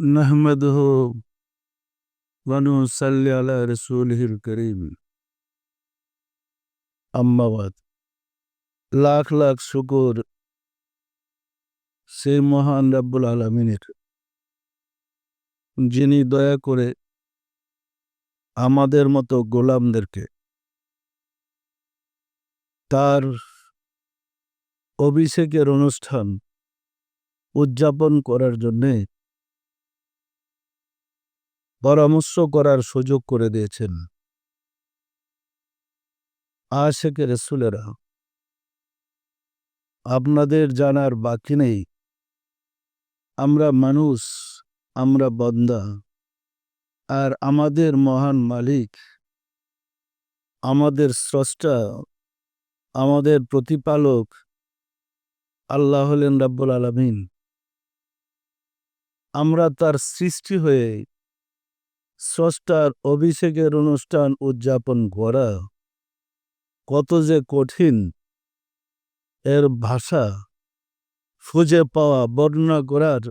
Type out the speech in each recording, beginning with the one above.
نحمده ونصلي على رسوله الكريم أما بعد লাখ লাখ শুকুর সেই মহান রাব্বুল আলমিনের যিনি দয়া করে আমাদের মতো গোলামদেরকে তার অভিষেকের অনুষ্ঠান উদযাপন করার জন্যে পরামর্শ করার সুযোগ করে দিয়েছেন। আশেকে রসুলেরা। আপনাদের জানার বাকি নেই। আমরা মানুষ, আমরা বন্দা। আর আমাদের মহান মালিক, আমাদের স্রষ্টা, আমাদের প্রতিপালক আল্লাহ হলেন রাব্বুল আলমিন। আমরা তার সৃষ্টি হয়ে স্রষ্টার অভিষেকের অনুষ্ঠান উদযাপন করা কত যে কঠিন এর ভাষা খুঁজে পাওয়া, বর্ণনা করার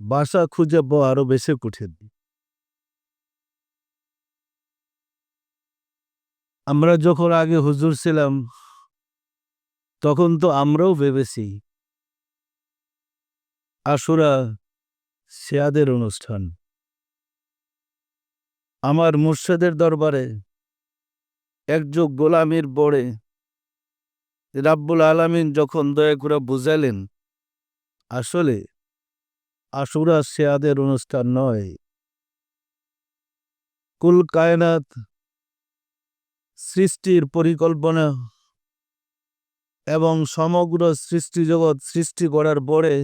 ভাষা খুঁজে পাওয়া আরও বেশি কঠিন। আমরা যখন আগে হুজুর ছিলাম, তখন তো আমরাও ভেবেছি, আশুরা সেয়াদের অনুষ্ঠান। আমার মুর্শেদের দরবারে। একযোগ গোলামির বড়ে। রাব্বুল আলামিন যখন দয়া করে বুঝালেন আসলে আশুরা সেয়াদের অনুষ্ঠান নয়। কুল কায়নাত সৃষ্টির পরিকল্পনা এবং সমগ্র সৃষ্টি জগৎ সৃষ্টি করার পরে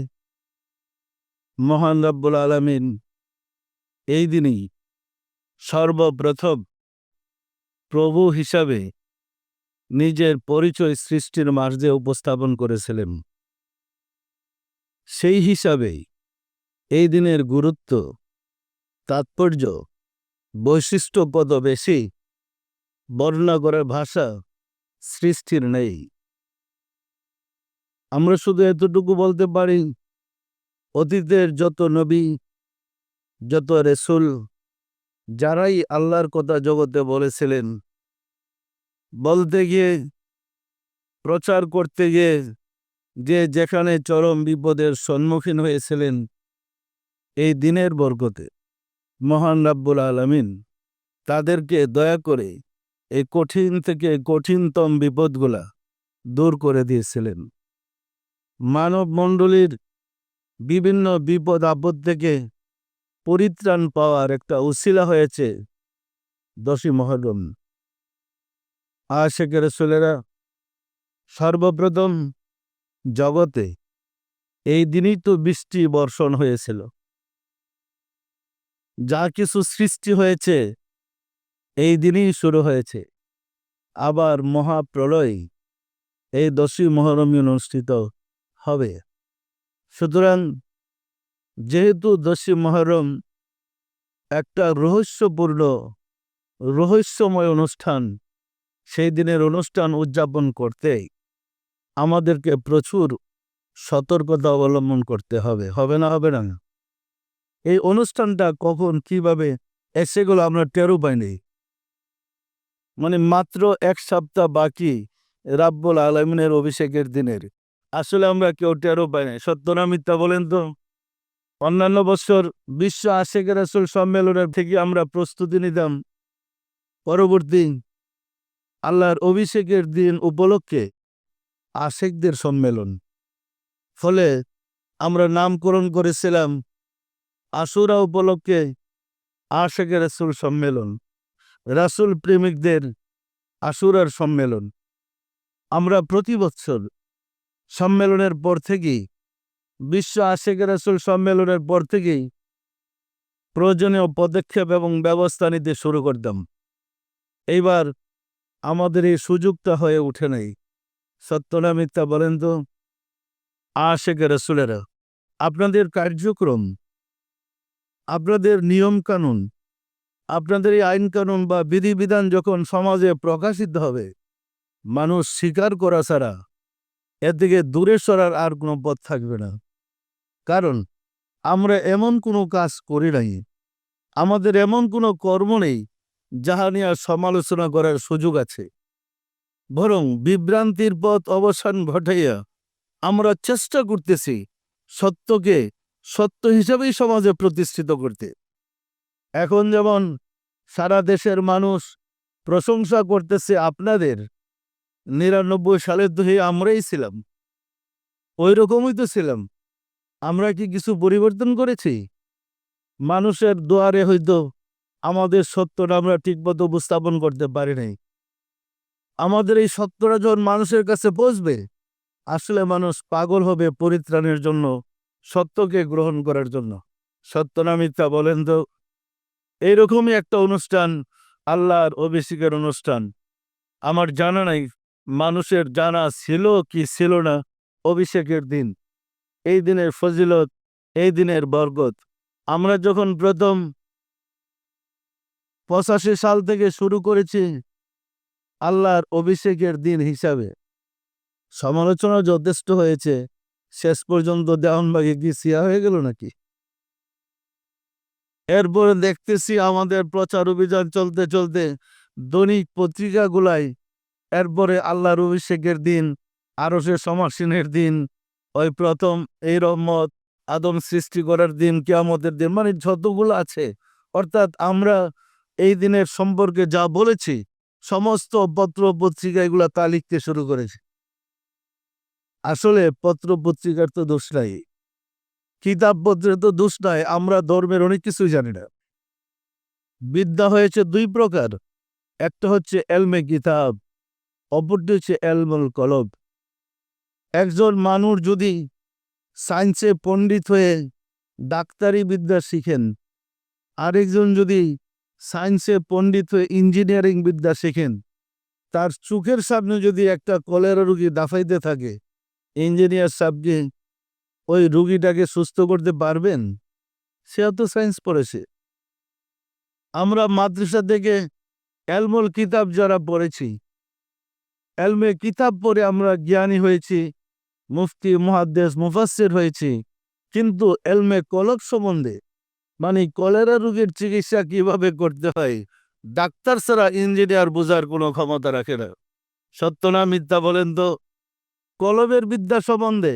মহান রব্বুল আলমিন এই দিনই সর্বপ্রথম প্রভু হিসাবে নিজের পরিচয় সৃষ্টির মার্জে উপস্থাপন করেছিলেন। সেই হিসাবে এই দিনের গুরুত্ব, তাৎপর্য, বৈশিষ্ট্য কত বেশি বর্ণনা করার ভাষা সৃষ্টির নেই। আমরা শুধু এতটুকু বলতে পারি, অতীতের যত নবী, যত রেসুল যারাই আল্লাহর কথা জগতে বলেছিলেন, বলতে গিয়ে, প্রচার করতে গিয়ে যে যেখানে চরম বিপদের সম্মুখীন হয়েছিলেন, এই দিনের বরকতে, মহান রাব্বুল আলমিন তাদেরকে দয়া করে এই কঠিন থেকে কঠিনতম বিপদগুলা দূর করে দিয়েছিলেন। মানব মণ্ডলীর বিভিন্ন বিপদ আপদ থেকে পরিত্রাণ পাওয়ার একটা উশিলা হয়েছে দশী মহরম। আশেকের রসুলেরা সর্বপ্রথম জগতে এই দিনই তো বৃষ্টি বর্ষণ হয়েছিল। যা কিছু সৃষ্টি হয়েছে এই দিনই শুরু হয়েছে। আবার মহাপ্রলয় এই দশই মহরমী অনুষ্ঠিত হবে। সুতরাং যেহেতু দশই মহরম একটা রহস্যপূর্ণ, রহস্যময় অনুষ্ঠান, সেই দিনের অনুষ্ঠান উদযাপন করতে আমাদেরকে প্রচুর সতর্কতা অবলম্বন করতে হবে হবে না হবে না? এই অনুষ্ঠানটা কখন, কীভাবে সেগুলো আমরা টেরও পাইনি। মানে মাত্র এক সপ্তাহ বাকি রাব্বুল আলমিনের অভিষেকের দিনের। আসলে আমরা কেউ টেরও পাই নাই সত্য না মিথ্যা বলেন তো? অন্যান্য বছর বিশ্ব আশেকের আসল সম্মেলনের থেকে আমরা প্রস্তুতি নিতাম। পরবর্তী আল্লাহর অভিষেকের দিন উপলক্ষে আশেকদের সম্মেলন। ফলে আমরা নামকরণ করেছিলাম আশুরা উপলক্ষে আশেকের রাসুল সম্মেলন, রাসুল প্রেমিকদের আশুরার সম্মেলন। আমরা প্রতি বছর সম্মেলনের পর থেকেই বিশ্ব আশেকের রাসুল সম্মেলনের পর থেকেই প্রয়োজনীয় পদক্ষেপ এবং ব্যবস্থা নিতে শুরু করতাম। এইবার আমাদের এই সুযোগটা হয়ে উঠে নাই। সত্য না মিথ্যা বলেন তো? আশেকের রসুলেরা, আপনাদের কার্যক্রম, আপনাদের নিয়মকানুন, আপনাদের এই আইন কানুন বা বিধিবিধান যখন সমাজে প্রকাশিত হবে, মানুষ স্বীকার করা ছাড়া এর থেকে দূরে সরার আর কোনো পথ থাকবে না। কারণ আমরা এমন কোনো কাজ করি নাই। আমাদের এমন কোনো কর্ম নেই যাহা নিয়ে সমালোচনা করার সুযোগ আছে। বরং বিভ্রান্তির পথ অবসান ঘটাইয়া আমরা চেষ্টা করতেছি সত্যকে সত্য হিসাবেই সমাজে প্রতিষ্ঠিত করতে। এখন যেমন সারা দেশের মানুষ প্রশংসা করতেছে আপনাদের, নিরানব্বই সালের দহে আমরাই ছিলাম। ওই রকমই তো ছিলাম। আমরা কি কিছু পরিবর্তন করেছি? মানুষের দোয়ারে হয়তো আমাদের সত্যটা আমরা ঠিকমতো উপস্থাপন করতে পারি নাই। আমাদের এই সত্যটা যখন মানুষের কাছে পৌঁছবে, আসলে মানুষ পাগল হবে পরিত্রাণের জন্য, সত্যকে গ্রহণ করার জন্য। সত্য না মিথ্যা বলেন তো? এইরকমই একটা অনুষ্ঠান, আল্লাহর অভিষেকের অনুষ্ঠান। আমার জানা নাই, মানুষের জানা ছিল কি ছিল না অভিষেকের দিন। এই দিনের ফজিলত, এই দিনের বরকত। আমরা যখন প্রথম পঁচাশি সাল থেকে শুরু করেছি আল্লাহর অভিষেকের দিন হিসাবে। সমালোচনা যথেষ্ট হয়েছে। শেষ পর্যন্ত দেওয়ানবাগে কি সিয়া হয়ে গেল নাকি? এরপরে দেখতেছি আমাদের প্রচার অভিযান চলতে চলতে দৈনিক পত্রিকাগুলাই, এরপরে আল্লাহর অভিষেকের দিন আরসে সমাসীনের দিন ওই প্রথম এই রহমত আদম সৃষ্টি করার দিন, কেয়ামতের দিন মানে যতগুলো আছে, অর্থাৎ আমরা এই দিনের সম্পর্কে যা বলেছি, সমস্ত পত্র পত্রিকা এগুলা তা লিখতে শুরু করেছে। আসলে পত্র পত্রিকার তো দোষ নাই, কিতাবপত্রের তো দোষ নাই, আমরা ধর্মের অনেক কিছুই জানি না। বিদ্যা হয়েছে দুই প্রকার, একটা হচ্ছে এলমে কিতাব, অপরটি হচ্ছে এলমল কলব। একজন মানুষ যদি সায়েন্সে পণ্ডিত হয়ে ডাক্তারি বিদ্যা শিখেন, আরেকজন যদি সায়েন্সে পণ্ডিত হয়ে ইঞ্জিনিয়ারিং বিদ্যা শেখেন, তার চোখের সামনে যদি একটা কলেরা রুগী দাফাইতে থাকে, ইঞ্জিনিয়ার সাবজে ওই রুগীটাকে সুস্থ করতে পারবেন? সেও তো সায়েন্স পড়েছে। আমরা মাদ্রাসা থেকে এলমল কিতাব যারা পড়েছি এলমে কিতাব পড়ে আমরা জ্ঞানী হয়েছি মুফতি মহাদ্দেশ মুফাসির হয়েছি। কিন্তু এলমে কলক সম্বন্ধে মানে কলেরা রোগের চিকিৎসা কীভাবে করতে হয়, ডাক্তার ছাড়া ইঞ্জিনিয়ার বোঝার কোনো ক্ষমতা রাখে না। সত্য না মিথ্যা বলেন তো? কলবের বিদ্যা সম্বন্ধে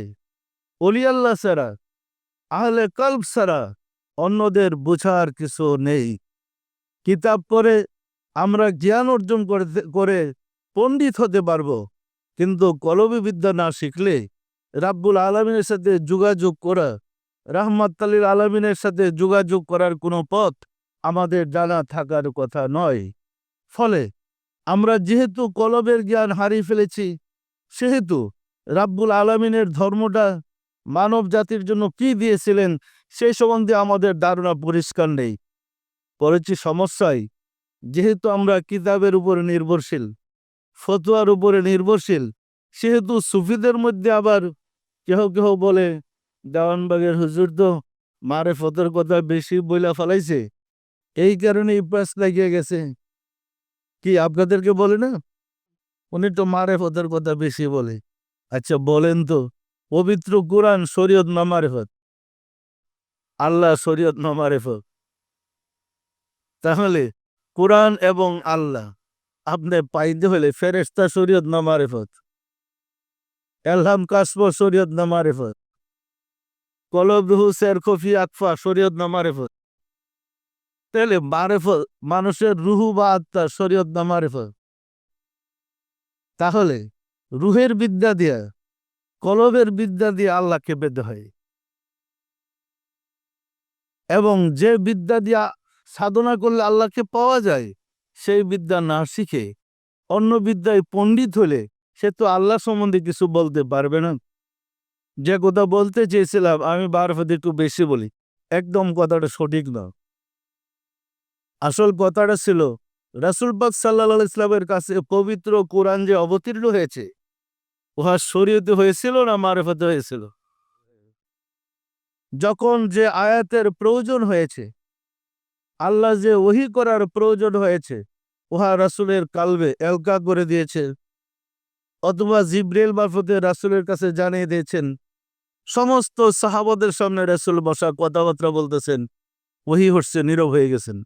অলিয়াল্লা ছাড়া, আহলে কল্প ছাড়া অন্যদের বোঝার কিছু নেই। কিতাব পড়ে আমরা জ্ঞান অর্জন করে পণ্ডিত হতে পারব, কিন্তু কলবি বিদ্যা না শিখলে রাব্বুল আলমিনের সাথে যোগাযোগ করা রাহমাত্তালির আলমিনের সাথে যোগাযোগ করার কোনো পথ আমাদের জানা থাকার কথা নয়। ফলে আমরা যেহেতু কলবের জ্ঞান হারিয়ে ফেলেছি, সেহেতু রাব্বুল আলমিনের ধর্মটা মানব জাতির জন্য কি দিয়েছিলেন সেই সম্বন্ধে আমাদের ধারণা পরিষ্কার নেই। পড়েছি সমস্যায়, যেহেতু আমরা কিতাবের উপরে নির্ভরশীল, ফতোয়ার উপরে নির্ভরশীল, সেহেতু সুফিদের মধ্যে আবার কেহ কেহ বলে, দেওয়ানবাগের হুজুর তো মারে ফতোর কথা বেশি বইলা ফেলাইছে। এই কারণে ইপাস লাগিয়ে গেছে। কি আপনাদেরকে বলে না? উনি তো মারে ফতোর কথা বেশি বলে। আচ্ছা বলেন তো, পবিত্র কোরআন শরীয়ত না মারেফত? আল্লাহ শরীয়ত না মারেফত? তাহলে কোরআন এবং আল্লাহ, আপনি পাইতে হলে ফেরেস্তা শরীয়ত না মারেফত? এলহাম কাসব শরীয়ত না মারেফত সের কফি আকফা শরীয়ত না মারেফত তাহলে মারেফত মানুষের রুহু বা আত্মা শরীয়ত না তাহলে, রুহের বিদ্যা দিয়া, কলবের বিদ্যা দিয়ে আল্লাহকে পেতে হয়। এবং যে বিদ্যা দিয়া সাধনা করলে আল্লাহকে পাওয়া যায়, সেই বিদ্যা না শিখে অন্য বিদ্যায় পণ্ডিত হলে সে তো আল্লাহ সম্বন্ধে কিছু বলতে পারবে না। যে কথা বলতে চেয়েছিলাম, আমি বারফাতে একটু বেশি বলি। একদম কথাটা সঠিক না। আসল কথাটা ছিল, রাসুল পাক সাল্লা ইসলামের কাছে পবিত্র কোরআন যে অবতীর্ণ হয়েছে, উহা শরীয়তে হয়েছিল না মারেফতে হয়েছিল? যখন যে আয়াতের প্রয়োজন হয়েছে, আল্লাহ যে ওহি করার প্রয়োজন হয়েছে, উহা রাসুলের কালবে এলকা করে দিয়েছে। অথবা জিব্রেল মারফতে রাসুলের কাছে জানিয়ে দিয়েছেন, সমস্ত সাহাবাদের সামনে রাসূল বসা কথাবার্তা বলতেছেন। ওহি হচ্ছে, নীরব হয়ে গেছেন।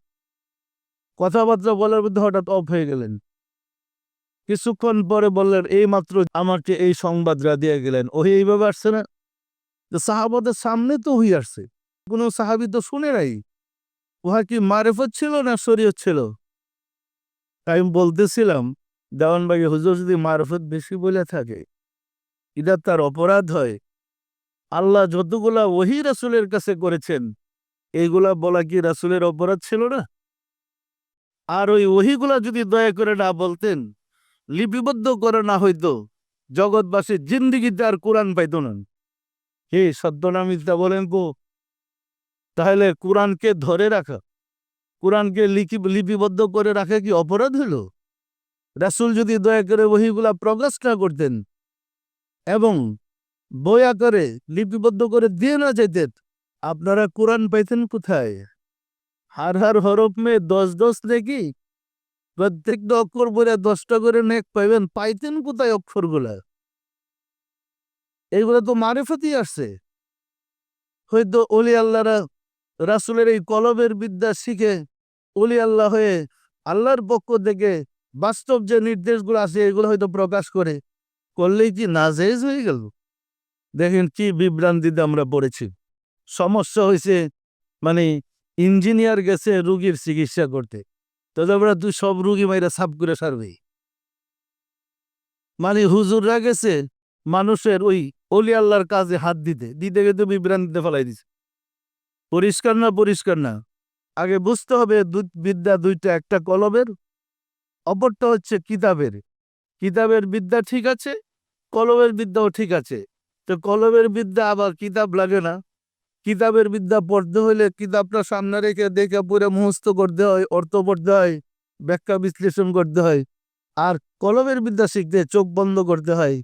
কথাবার্তা বলার মধ্যে হঠাৎ অফ হয়ে গেলেন। কিছুক্ষণ পরে বললেন, এই মাত্র আমাকে এই সংবাদরা দিয়ে গেলেন। ওহি এইভাবে আসছে না? সাহাবাদের সামনে তো ওহি আসছে। কোনো সাহাবি তো শুনে নাই। উহা কি মারেফত ছিল না শরীয়ত ছিল? তাই বলতেছিলাম দেওয়ানবাগি হুজুর যদি মারফত বেশি বলে থাকে, এটা তার অপরাধ হয়। আল্লাহ যতগুলা ওহি রাসুলের কাছে করেছেন, এইগুলা বলা কি রাসুলের অপরাধ ছিল না? আর ওই ওহিগুলা যদি দয়া করে না বলতেন, লিপিবদ্ধ করে না হইতো, জগৎবাসী জিন্দিগিতে আর কোরআন পাইত না। হে সত্যনামিতা বলেন কো তাহলে কোরআনকে ধরে রাখা, কোরআনকে লিপিবদ্ধ করে রাখা কি অপরাধ হলো? রাসুল যদি দয়া করে বহিগুলা প্রকাশ না করতেন এবং বয়া করে লিপিবদ্ধ করে দিয়ে না যেতেন আপনারা কোরআন পাইতেন কোথায়? হার হার হরফ মে দশ দশ দেখি প্রত্যেকটা অক্ষর বলে দশটা করে নেক পাইবেন, পাইতেন কোথায় অক্ষরগুলা? এইগুলো তো মারেফতি আসছে। হয়তো অলি আল্লাহরা রাসুলের এই কলবের বিদ্যা শিখে অলি আল্লাহ হয়ে আল্লাহর পক্ষ থেকে বাস্তব যে নির্দেশগুলো আছে, এগুলো হয়তো প্রকাশ করে, করলেই কি নাজেজ হয়ে গেল? দেখেন কি বিভ্রান্তিতে আমরা পড়েছি। সমস্যা হয়েছে মানে ইঞ্জিনিয়ার গেছে রুগীর চিকিৎসা করতে। তো আমরা তুই সব রুগী মাইরা সাফ করে সারবে। মানে হুজুররা গেছে মানুষের ওই অলি আল্লাহর কাজে হাত দিতে দিতে গেতে বিভ্রান্তিতে ফেলাই দিছে। পরিষ্কার না পরিষ্কার না? আগে বুঝতে হবে বিদ্যা দুইটা একটা কলবের অপরটা হচ্ছে কিতাবের। কিতাবের বিদ্যা ঠিক আছে কলবের বিদ্যাও ঠিক আছে। তো কলবের বিদ্যা আবার কিতাব লাগে না। কিতাবের বিদ্যা পড়তে হলে কিতাবটা সামনে রেখে দেখে পুরো মুহস্ত করতে হয়, অর্থ পড়তে হয়, ব্যাখ্যা বিশ্লেষণ করতে হয়। আর কলমের বিদ্যা শিখতে চোখ বন্ধ করতে হয়।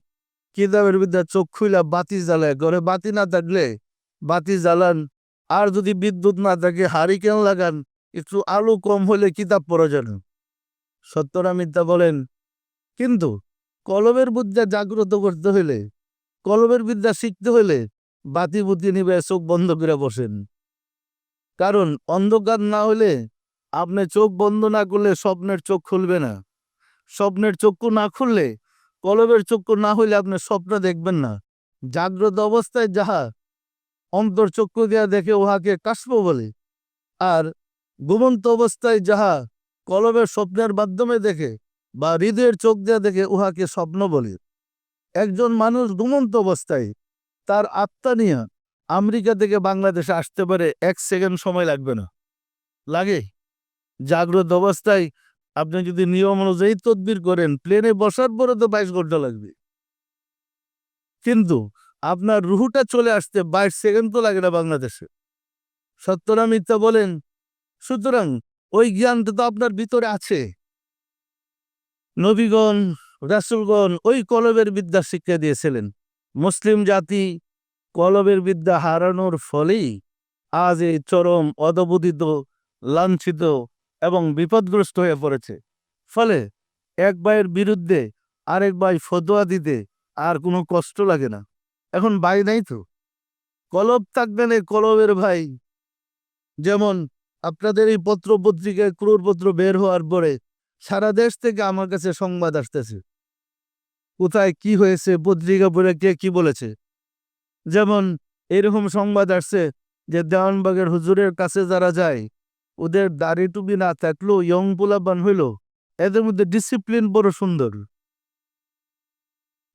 কিতাবের বিদ্যা চোখ খুইলা বাতি জ্বালায়, ঘরে বাতি না থাকলে বাতি জ্বালান। আর যদি বিদ্যুৎ না থাকে, হারিকেন লাগান, একটু আলো কম হলে কিতাব পড়া যাবে সত্যরা মিথ্যা বলেন। কিন্তু কলমের বিদ্যা জাগ্রত করতে হইলে কলমের বিদ্যা শিখতে হইলে বাতি বুতি নিবে, চোখ বন্ধ করে বসেন। কারণ অন্ধকার না হলে আপনি চোখ বন্ধ না করলে স্বপ্নের চোখ খুলবে না। স্বপ্নের চক্ষু না খুললে, কলবের চক্ষু না হইলে আপনি স্বপ্ন দেখবেন না। জাগ্রত অবস্থায় যাহা অন্তর চক্ষু দিয়া দেখে উহাকে কাশ্প বলে, আর ঘুমন্ত অবস্থায় যাহা কলবের স্বপ্নের মাধ্যমে দেখে বা হৃদয়ের চোখ দিয়া দেখে উহাকে স্বপ্ন বলে। একজন মানুষ ঘুমন্ত অবস্থায় তার আত্মা নিয়ে আমেরিকা থেকে বাংলাদেশে আসতে পারে এক সেকেন্ড সময় লাগবে না। লাগে। জাগ্রত অবস্থায় আপনি যদি নিয়ম অনুযায়ী তদবির করেন, প্লেনে বসার পরে তো বাইশ ঘণ্টা লাগবে। কিন্তু আপনার রুহুটা চলে আসতে বাইশ সেকেন্ড তো লাগে না বাংলাদেশে। সত্যরা মিথ্যা বলেন? সুতরাং ওই জ্ঞানটা তো আপনার ভিতরে আছে। নবীগণ, রাসুলগণ ওই কলবের বিদ্যা শিক্ষা দিয়েছিলেন। মুসলিম জাতি কলবের বিদ্যা হারানোর ফলেই আজ এই চরম অদবোধিত লাঞ্ছিত এবং বিপদগ্রস্ত হয়ে পড়েছে। ফলে এক ভাইয়ের বিরুদ্ধে আরেক ভাই ফতোয়া দিতে আর কোনো কষ্ট লাগে না। এখন ভাই নাই তো? কলব থাকবে না কলবের ভাই। যেমন আপনাদের এই পত্র পত্রিকায় ক্রোড়পত্র বের হওয়ার পরে সারা দেশ থেকে আমার কাছে সংবাদ আসতেছে। কোথায় কি হয়েছে, পত্রিকা পড়ে কে কি বলেছে? যেমন এরকম সংবাদ আসছে যে দেওয়ানবাগের হুজুরের কাছে যারা যায়, ওদের দাড়ি টুপি না থাকলেও ইয়ং পোলাপান হইল, এদের মধ্যে ডিসিপ্লিন বড় সুন্দর।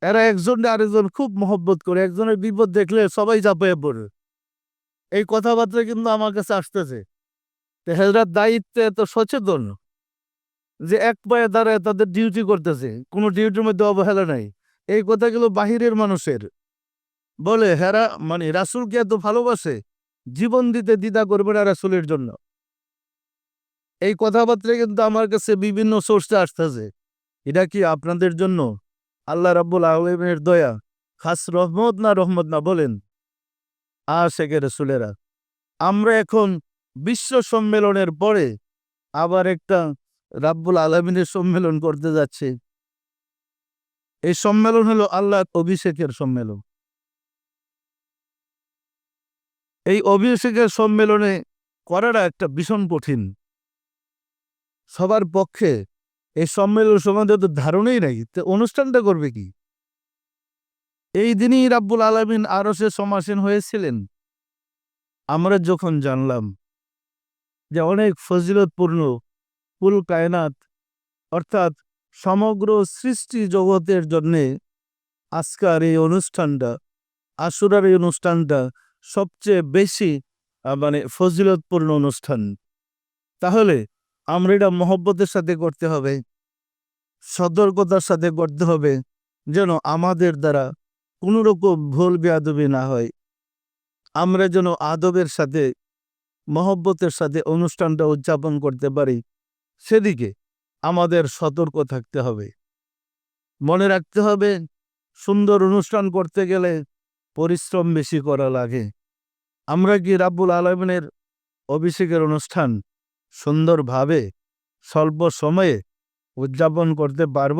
এরা একজন আরেকজন খুব মহব্বত করে, একজনের বিপদ দেখলে সবাই চাপাইয়ে পড়ে। এই কথাবার্তা কিন্তু আমার কাছে আসতেছে। হেজরার দায়িত্বে এত সচেতন যে এক পায়ে দাঁড়ায় তাদের ডিউটি করতেছে। কোনো ডিউটির মধ্যে অবহেলা নাই। এই কথাগুলো বাহিরের মানুষের। বলে, হেরা মানে রাসুলকে এত ভালোবাসে, জীবন দিতে দ্বিধা করবে না রাসুলের জন্য। এই কথাবার্তা কিন্তু আমার কাছে বিভিন্ন সোর্সে আসতেছে। এটা কি আপনাদের জন্য? আল্লাহ রাব্বুল আলমের দয়া, খাস রহমত না রহমত না বলেন? আশেখের রসুলেরা। আমরা এখন বিশ্ব সম্মেলনের পরে আবার একটা রাব্বুল আলমিনের সম্মেলন করতে যাচ্ছে। এই সম্মেলন হলো আল্লাহ অভিষেকের সম্মেলন। এই অভিষেকের সম্মেলনে করাটা একটা ভীষণ কঠিন। সবার পক্ষে এই সম্মেলন সম্বন্ধে তো ধারণাই নাই, তো অনুষ্ঠানটা করবে কি? এই দিনই রাব্বুল আলমিন আরও সে সমাসীন হয়েছিলেন। আমরা যখন জানলাম যে অনেক ফজিলতপূর্ণ কুল কায়নাত, অর্থাৎ সমগ্র সৃষ্টি জগতের জন্যে আজকার এই অনুষ্ঠানটা, আশুরার এই অনুষ্ঠানটা সবচেয়ে বেশি মানে ফজিলতপূর্ণ অনুষ্ঠান। তাহলে আমরা এটা মহব্বতের সাথে করতে হবে, সতর্কতার সাথে করতে হবে, যেন আমাদের দ্বারা কোনো রকম ভুল বেয়াদবি না হয়। আমরা যেন আদবের সাথে মহব্বতের সাথে অনুষ্ঠানটা উদযাপন করতে পারি, সেদিকে আমাদের সতর্ক থাকতে হবে। মনে রাখতে হবে, সুন্দর অনুষ্ঠান করতে গেলে পরিশ্রম বেশি করা লাগে। আমরা কি রাব্বুল আলমিনের অভিষেকের অনুষ্ঠান সুন্দরভাবে, স্বল্প সময়ে উদযাপন করতে পারব?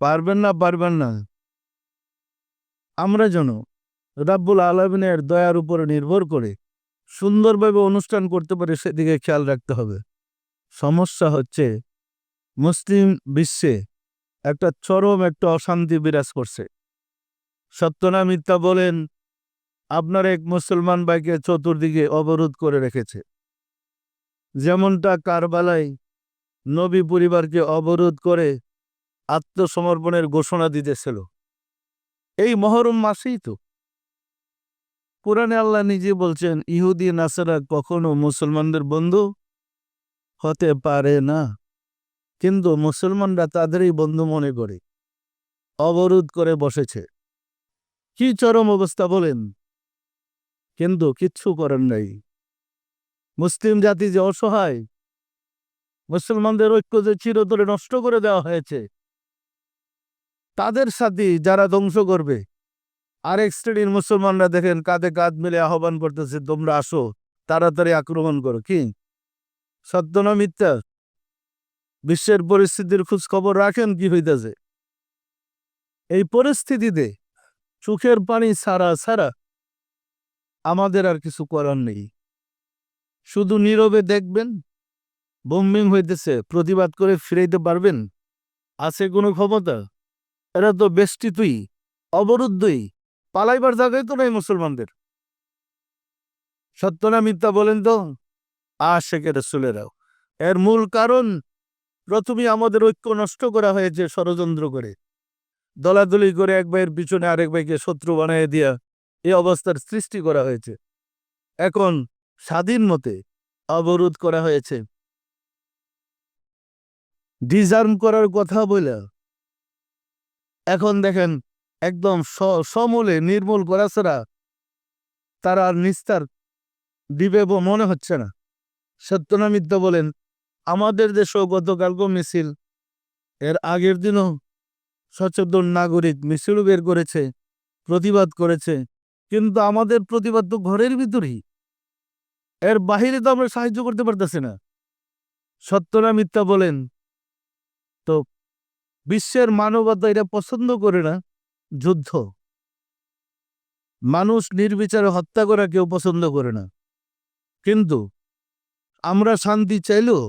পারবেন না পারবেন না। আমরা যেন রাব্বুল আলমিনের দয়ার উপরে নির্ভর করে সুন্দরভাবে অনুষ্ঠান করতে পারে সেদিকে খেয়াল রাখতে হবে। সমস্যা হচ্ছে, মুসলিম বিশ্বে একটা চরম একটা অশান্তি বিরাজ করছে। সত্যনা মিথ্যা বলেন, আপনার এক মুসলমান ভাইকে চতুর্দিকে অবরোধ করে রেখেছে। যেমনটা কারবালায় নবী পরিবারকে অবরোধ করে আত্মসমর্পণের ঘোষণা দিতেছিল। এই মহরম মাসেই তো। কোরআনে আল্লাহ নিজে বলছেন, ইহুদি, নাসারা কখনো মুসলমানদের বন্ধু হতে পারে না। কিন্তু মুসলমানরা তাদেরই বন্ধু মনে করে। অবরোধ করে বসেছে। কি চরম অবস্থা বলেন? কিন্তু কিচ্ছু করেন নাই। মুসলিম জাতি যে অসহায়, মুসলমানদের ঐক্য যে চিরতরে নষ্ট করে দেওয়া হয়েছে, তাদের সাথে যারা ধ্বংস করবে আরেক শ্রেণির মুসলমানরা দেখেন কাঁধে কাঁধ মিলে আহ্বান করতেছে, তোমরা আসো, তাড়াতাড়ি আক্রমণ করো। কি? সত্য না মিথ্যা? বিশ্বের পরিস্থিতির খোঁজ খবর রাখেন কি হইতেছে? এই পরিস্থিতিতে চোখের পানি ছাড়া ছাড়া আমাদের আর কিছু করার নেই। শুধু নীরবে দেখবেন, বোম্বিং হইতেছে, প্রতিবাদ করে ফিরাইতে পারবেন? আছে কোনো ক্ষমতা? এরা তো বেষ্টিতই, অবরুদ্ধই পালাইবার জায়গায় তো নাই মুসলমানদের। সত্য না মিথ্যা বলেন তো? আশেকের রসুলেরাও। এর মূল কারণ, প্রথমে আমাদের ঐক্য নষ্ট করা হয়েছে ষড়যন্ত্র করে। দলাদলি করে এক ভাইয়ের পিছনে আরেক ভাইকে শত্রু বানিয়ে দিয়া এই অবস্থার সৃষ্টি করা হয়েছে। এখন স্বাধীন মতে অবরোধ করা হয়েছে। ডিজার্ম করার কথা বলে এখন দেখেন একদম সমূলে নির্মূল করা ছাড়া তারা আর নিস্তার দিবে মনে হচ্ছে না। সত্য না বলেন, আমাদের দেশেও গতকালকে মিছিল। এর আগের দিনও সচেতন নাগরিক মিছিলও বের করেছে, প্রতিবাদ করেছে। কিন্তু আমাদের প্রতিবাদ তো ঘরের ভিতরেই। এর বাহিরে তো আমরা সাহায্য করতে পারতেছি না। সত্য না মিথ্যা বলেন, তো বিশ্বের মানবতা এটা পছন্দ করে না? যুদ্ধ। মানুষ নির্বিচারে হত্যা করা কেউ পছন্দ করে না। কিন্তু আমরা শান্তি চাইলেও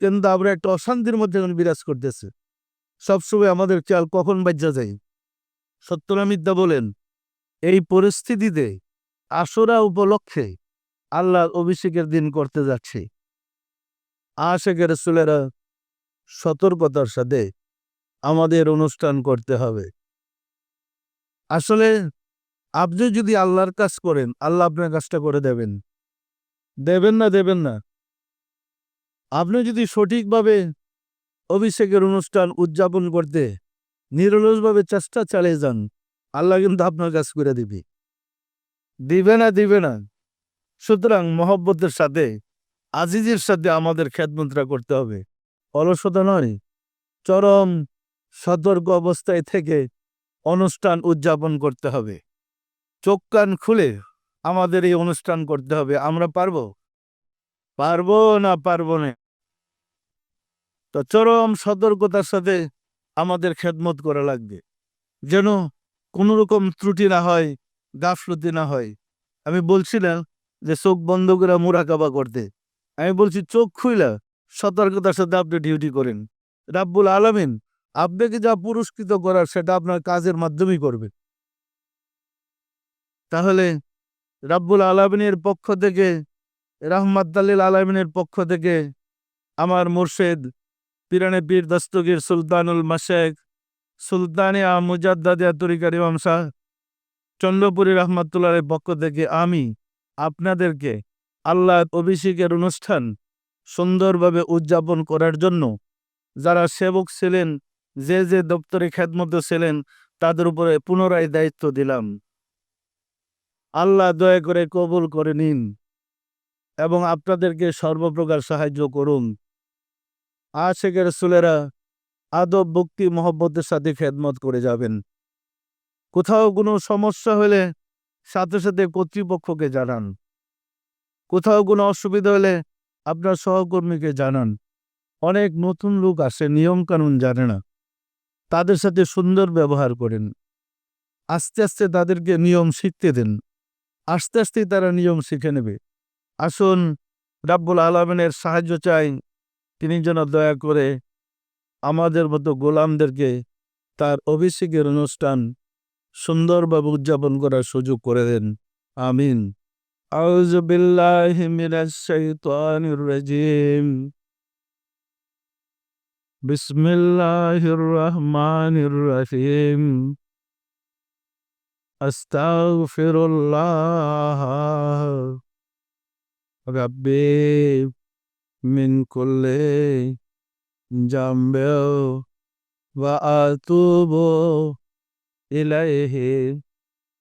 কিন্তু আমরা একটা অশান্তির মধ্যে এখন বিরাজ করতেছে। সবসময় আমাদের চাল কখন বাজ্যা যায়। সত্যনা মিথ্যা বলেন, এই পরিস্থিতিতে আসরা উপলক্ষে আল্লাহ অভিষেকের দিন করতে যাচ্ছে। আশেকের সুলেরা সতর্কতার সাথে আমাদের অনুষ্ঠান করতে হবে। আসলে আপনি যদি আল্লাহর কাজ করেন, আল্লাহ আপনার কাজটা করে দেবেন। দেবেন না দেবেন না। আপনি যদি সঠিকভাবে অভিষেকের অনুষ্ঠান উদযাপন করতে নিরলসভাবে চেষ্টা চালিয়ে যান, আল্লাহ কিন্তু আপনার কাজ করে দিবে। দিবে না দিবে না। সুতরাং মহব্বতের সাথে, আজিজের সাথে আমাদের খেদমন্ত্রা করতে হবে। অলসতা নয়, চরম সতর্ক অবস্থায় থেকে অনুষ্ঠান উদযাপন করতে হবে। চোখ কান খুলে আমাদের এই অনুষ্ঠান করতে হবে। আমরা পারব? পারব না পারব না? তো চরম সতর্কতার সাথে আমাদের খেদমত করা লাগবে। যেন কোনো রকম ত্রুটি না হয়, গাফলতি না হয়। আমি বলছি না যে চোখ বন্ধ করে মুরাকাবা করতে। আমি বলছি চোখ খুইলা, সতর্কতার সাথে আপনি ডিউটি করেন। রাব্বুল আলামিন আপনাকে যা পুরস্কৃত করার সেটা আপনার কাজের মাধ্যমেই করবে তাহলে রাব্বুল আলামিনের পক্ষ থেকে রাহমাদ্দালিল আলামিনের পক্ষ থেকে আমার মুর্শেদ পিরানে পীর দস্তগীর সুলতানুল মাশেক সুলতানিয়া মুজাদ্দাদিয়া তরিকার ইমাম শাহ চন্দ্রপুরী রহমাতুল্লাহের পক্ষ থেকে আমি আপনাদেরকে আল্লাহ অভিষেকের অনুষ্ঠান সুন্দরভাবে উদযাপন করার জন্য যারা সেবক ছিলেন যে যে দপ্তরে খেদমত ছিলেন, তাদের উপরে পুনরায় দায়িত্ব দিলাম। আল্লাহ দয়া করে কবুল করে নিন এবং আপনাদেরকে সর্বপ্রকার সাহায্য করুন। আশেকের সুলেরা আদব, ভক্তি, মহব্বতের সাথে খেদমত করে যাবেন। কোথাও কোনো সমস্যা হলে সাথে সাথে কর্তৃপক্ষকে জানান। কোথাও কোনো অসুবিধা হলে আপনার সহকর্মীকে জানান। অনেক নতুন লোক আসে, নিয়মকানুন জানে না। তাদের সাথে সুন্দর ব্যবহার করেন। আস্তে আস্তে তাদেরকে নিয়ম শিখতে দেন। আস্তে আস্তে তারা নিয়ম শিখে নেবে। আসুন, রাব্বুল আলমিনের সাহায্য চাই। তিনি যেন দয়া করে আমাদের মতো গোলামদেরকে তার অভিষেকের অনুষ্ঠান সুন্দরভাবে উদযাপন করার সুযোগ করে দেন। আমিন। আউজ বিল্লাহি মিনাশ শাইতানির রাজিম। বিসমিল্লাহির রহমানির রহিম আস্তাগফিরুল্লাহ। রাব্বি মিন কুল্লি জামবে ওয়া আতুবু ইলাইহি।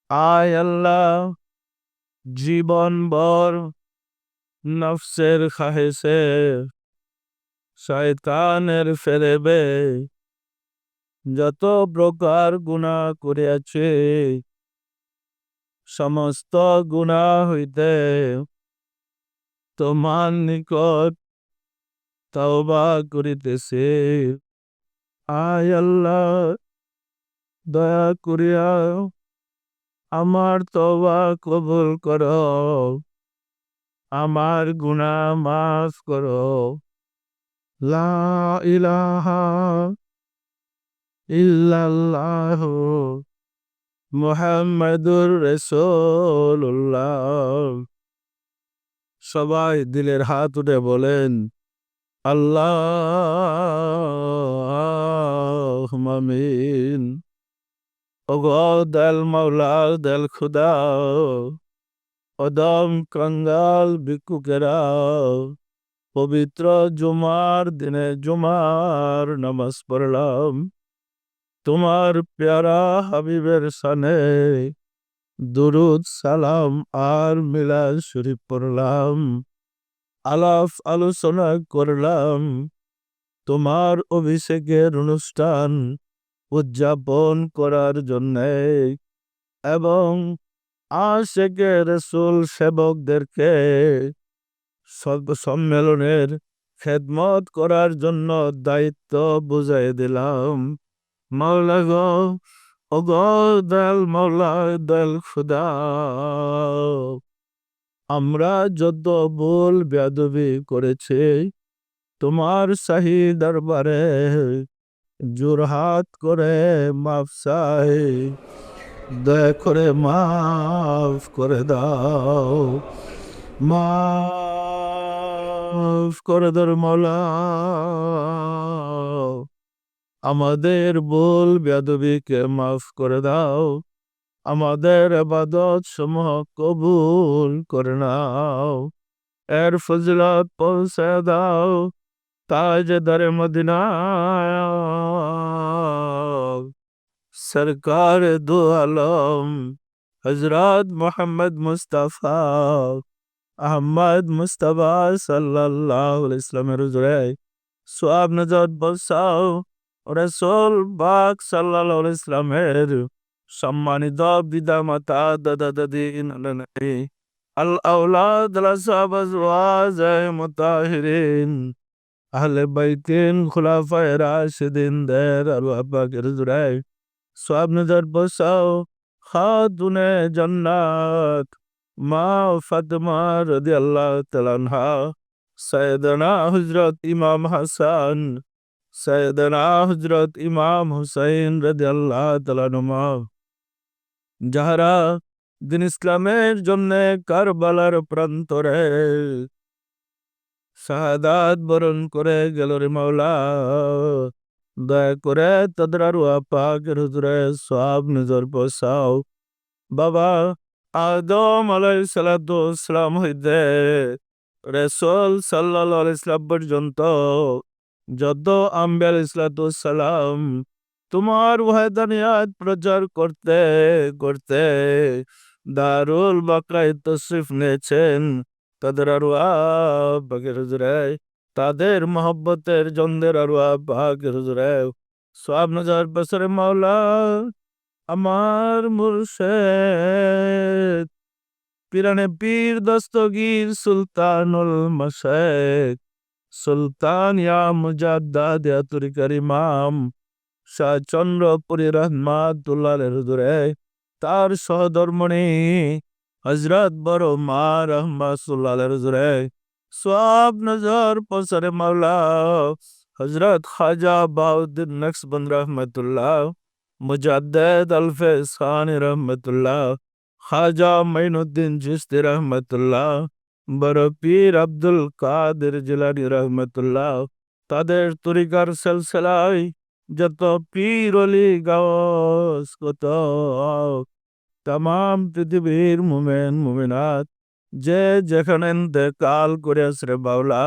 আয় আল্লাহ, জীবনভর নফসের খাহেসে শয়তানের ফেরেবে। যত প্রকার গুণা করিয়াছে, সমস্ত গুণা হইতে তোমার নিকট তওবা করিতেছে। আয় আল্লাহ, দয়া করিয়া আমার তবা কবুল কর, আমার গুণা মাফ কর। লা ইলাহা মুহাম্মাদুর রাসূলুল্লাহ। সবাই দিলের হাত উঠে বলেন আল্লাহ মামিন ওগো দল মাওলা, দল খুদা অদম কঙ্গাল ভিক্ষুকেরা পবিত্র জুমার দিনে জুমার নামাজ পড়লাম। তোমার প্যারা হাবিবের সানে দুরুদ, সালাম আর মিলা শরীফ পড়লাম। আলাপ আলোচনা করলাম। তোমার অভিষেকের অনুষ্ঠান উদযাপন করার জন্যে এবং আশেকে রসুল সেবকদেরকে সব সম্মেলনের খেদমত করার জন্য দায়িত্ব বুঝাই দিলাম। মাওলা গো ও দল মাওলা দল খুদা। আমরা যত ভুল বেদবি করেছি, তোমার শাহী দরবারে জোরহাত করে মাফ চাই। দয়া করে মাফ করে দাও। মাফ করে দর আমাদের ভুল বেদবিকে মাফ করে দাও। আমাদের আবাদত সমূহ কবুল করে নাও। এর ফজলত পৌঁছে দাও। তাজ দরে মদিনা সরকার দু আলম হজরত মোহাম্মদ মুস্তাফা। আহমদ মুস্তফা সাল্লাহ ইসলামের জুড়ে সোয়াব নজর বসাও, রসুল বাক সাল্লাহ ইসলামের সম্মানিত পিতা মাতা দাদা দাদি আল আউলাদ আজ মুতাহিরিন, আহলে বাইতিন খুলাফায়ে রাশিদিন দের আল্লাহ পাকের জুড়ায় সব নজর বসাও, খাতুনে জান্নাত। মা ফাতেমা রাদিয়াল্লাহু তাআলা আনহা সৈয়দনা হযরত ইমাম হাসান সৈয়দনা হযরত ইমাম হুসাইন রাদিয়াল্লাহু তাআলা আনহুমা। যাহারা দিন ইসলামের জন্য কারবালার প্রান্তরে শাহাদাত বরণ করে গেল রে মাওলা। দয়া করে তাদের আরও পাকের হুজুরে সব নজর বসাও। বাবা আদম আলাই সালাম হইতে রেসল সাল্লাহ ইসলাম পর্যন্ত যত আম্বে আলাই সালাম তোমার ওয়াহেদানিয়াত প্রচার করতে করতে দারুল বাকায় তশরিফ নিয়েছেন। তাদের আরও বাগের হুজুরে, তাদের মহব্বতের জন্দের আরও বাগের হুজুরে। সব নজর বছরে মাওলা আমার মুর্শেদ, পিরানে পীর দস্তগীর সুলতানুল মশেক সুলতান ইয়া মুজাদ্দাদ ইয়া তরিকার ইমাম শাহ চন্দ্রপুরী রহমাতুল্লাহ হুজুরে, তার সহধর্মণি হজরত বড় মা রহমাতুল্লাহ হুজুরে সব নজর পসরে মাওলা হজরত খাজা বাউদ্দিন নকশবন্দ রহমতুল্লাহ। মুজাদ্দেদ আলফেজ খান রহমতুল্লাহ খাজা মাইনুদ্দিন চিস্তি রহমতুল্লাহ বড় পীর আব্দুল কাদের জিলানি রহমতুল্লাহ তাদের তরিকার সেলসেলায় যত পীর অলি গাওস কত তাম পৃথিবীর মুমেন মুমিনাত যে যেখানে কাল করে আসরে বাউলা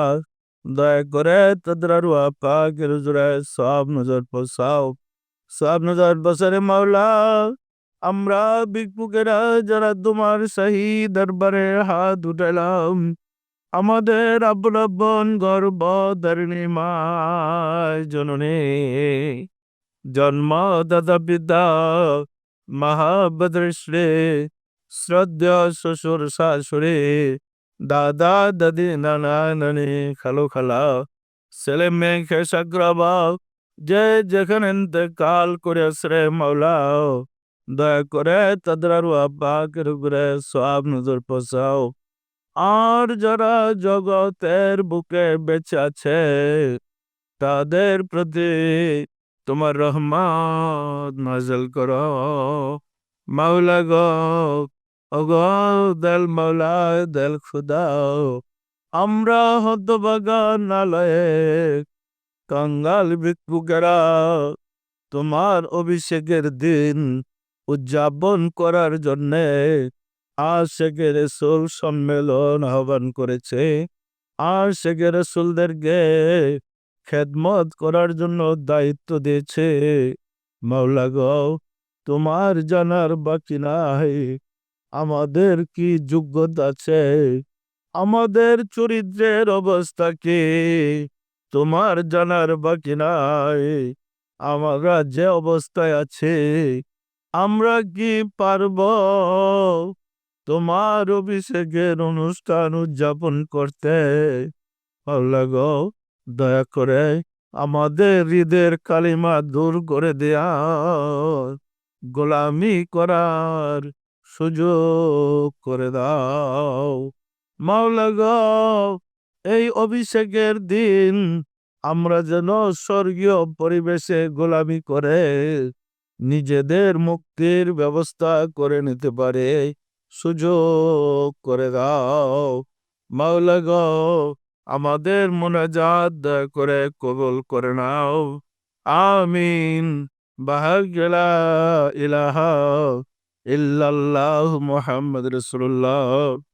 দয়া করে তাদের পাকের জোরে সব নজর পোসাও সব নজর বসরে মাওলা, আমরা বিকুকেরা যারা তোমার সাহি দরবারে হাত উঠালাম আমাদের আব্বুল গর্ব ধরণী মায় জননী। জন্ম দাদা পিতা মহাবদ্রশ্রে শ্রদ্ধা শ্বশুর শাশুড়ি, দাদা, দাদি, নানা, নানি, খালো, খালা, ছেলে, মেয়ে খেসাগ্রাবা যে যেখানে কাল করে শ্রে মাওলা দয়া করে তাদের আব্বাকের উপরে সব নজর পোষাও। আর যারা জগতের বুকে বেঁচে আছে, তাদের প্রতি তোমার রহমত নাজল করো। মাওলা গো ওগো দেল মাওলা দেল খুদাও। আমরা হতবাগান নালয়ে কাঙ্গাল ভিক্ষুকেরা তোমার অভিষেকের দিন উদযাপন করার জন্যে আশেকের রসুল সম্মেলন আহ্বান করেছে আশেকের রসুলদেরকে খেদমত করার জন্য দায়িত্ব দিয়েছে মাওলা তোমার জানার বাকি নাই আমাদের কি যোগ্যতা আছে আমাদের চরিত্রের অবস্থা কি তোমার জানার বাকি নাই। আমরা যে অবস্থায় আছে। আমরা কি পারব? তোমার অভিষেকের অনুষ্ঠান উদযাপন করতে। গো, দয়া করে আমাদের হৃদের কালিমা দূর করে দেয়া গোলামি করার সুযোগ করে দাও। মাওলা গো এই অভিষেকের দিন আমরা যেন স্বর্গীয় পরিবেশে গোলামি করে নিজেদের মুক্তির ব্যবস্থা করে নিতে পারে। সুযোগ করে দাও। মাওলা গো, আমাদের মোনাজাত করে কবুল করে নাও। আমিন। বাহাগলা ইলাহা ইল্লাল্লাহ মুহাম্মদ রাসূলুল্লাহ।